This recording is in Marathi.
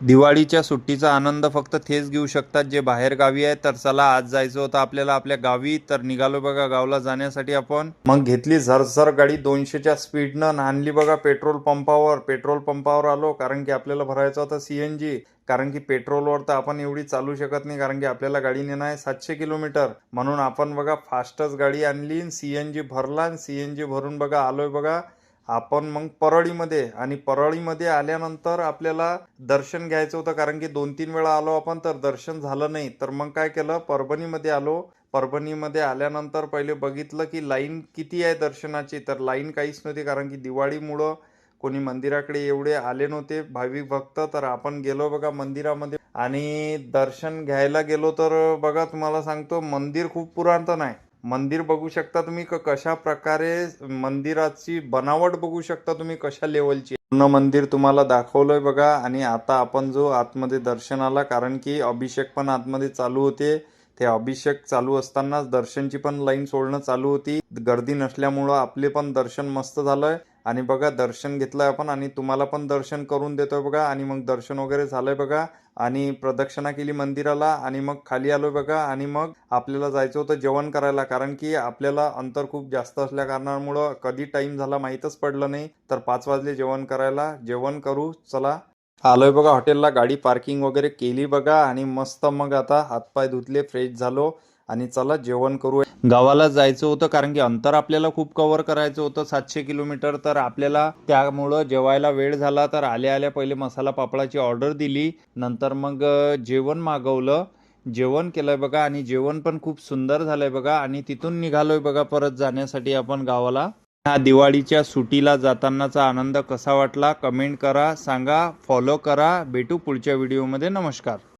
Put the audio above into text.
दिवाळीच्या सुट्टीचा आनंद फक्त तेच घेऊ शकतात जे बाहेर गावी आहे तर चला आज जायचं होतं आपल्याला आपल्या गावी तर निघालो बघा गावला जाण्यासाठी आपण. मग घेतली झरझर गाडी दोनशेच्या स्पीडनं आणली बघा पेट्रोल पंपावर. पेट्रोल पंपावर आलो कारण की आपल्याला भरायचं होतं सीएनजी कारण की पेट्रोलवर तर आपण एवढी चालू शकत नाही कारण की आपल्याला गाडी नेणं आहे सातशे किलोमीटर. म्हणून आपण बघा फास्टच गाडी आणली सीएनजी भरला सीएनजी भरून बघा आलोय बघा. आपण मग परळीमध्ये आणि परळीमध्ये आल्यानंतर आपल्याला दर्शन घ्यायचं होतं कारण की दोन तीन वेळा आलो आपण तर दर्शन झालं नाही. तर मग काय केलं परभणीमध्ये आलो. परभणीमध्ये आल्यानंतर पहिले बघितलं की लाईन किती आहे दर्शनाची. तर लाईन काहीच नव्हती कारण की दिवाळीमुळं कोणी मंदिराकडे एवढे आले नव्हते भाविक भक्त. तर आपण गेलो बघा मंदिरामध्ये. आणि दर्शन घ्यायला गेलो तर बघा तुम्हाला सांगतो मंदिर खूप पुरातन आहे. मंदिर बघू शकता तुम्ही क कशा प्रकारे मंदिराची बनावट बघू शकता तुम्ही कशा लेवलची पूर्ण मंदिर तुम्हाला दाखवलंय बघा आणि आता आपण जो आतमध्ये दर्शनाला कारण की अभिषेक पण आतमध्ये चालू होते. ते अभिषेक चालू असतानाच दर्शनची पण लाईन सोडणं चालू होती. गर्दी नसल्यामुळं आपले पण दर्शन मस्त झालंय. आणि बघा दर्शन घेतलं आहे आपण आणि तुम्हाला पण दर्शन करून देतोय बघा आणि मग दर्शन वगैरे झालंय बघा आणि प्रदक्षिणा केली मंदिराला आणि मग खाली आलो बघा आणि मग आपल्याला जायचं होतं जेवण करायला. कारण की आपल्याला अंतर खूप जास्त असल्या कारणामुळं कधी टाईम झाला माहीतच पडलं नाही. तर पाच वाजले जेवण करायला. जेवण करू चला. आलोय बघा हॉटेलला. गाडी पार्किंग वगैरे केली बघा आणि मस्त मग आता हातपाय धुतले फ्रेश झालो. आणि चला जेवण करू गावाला जायचं होतं कारण की अंतर आपल्याला खूप कव्हर करायचं होतं. सातशे किलोमीटर तर आपल्याला त्यामुळं जेवायला वेळ झाला तर आल्या आल्या पहिले मसाला पापडाची ऑर्डर दिली. नंतर मग जेवण मागवलं. जेवण केलंय बघा आणि जेवण पण खूप सुंदर झालंय बघा आणि तिथून निघालोय बघा परत जाण्यासाठी आपण गावाला. हा दिवाळीच्या सुटीला जातानाचा आनंद कसा वाटला? कमेंट करा सांगा फॉलो करा. भेटू पुढच्या व्हिडिओमध्ये नमस्कार.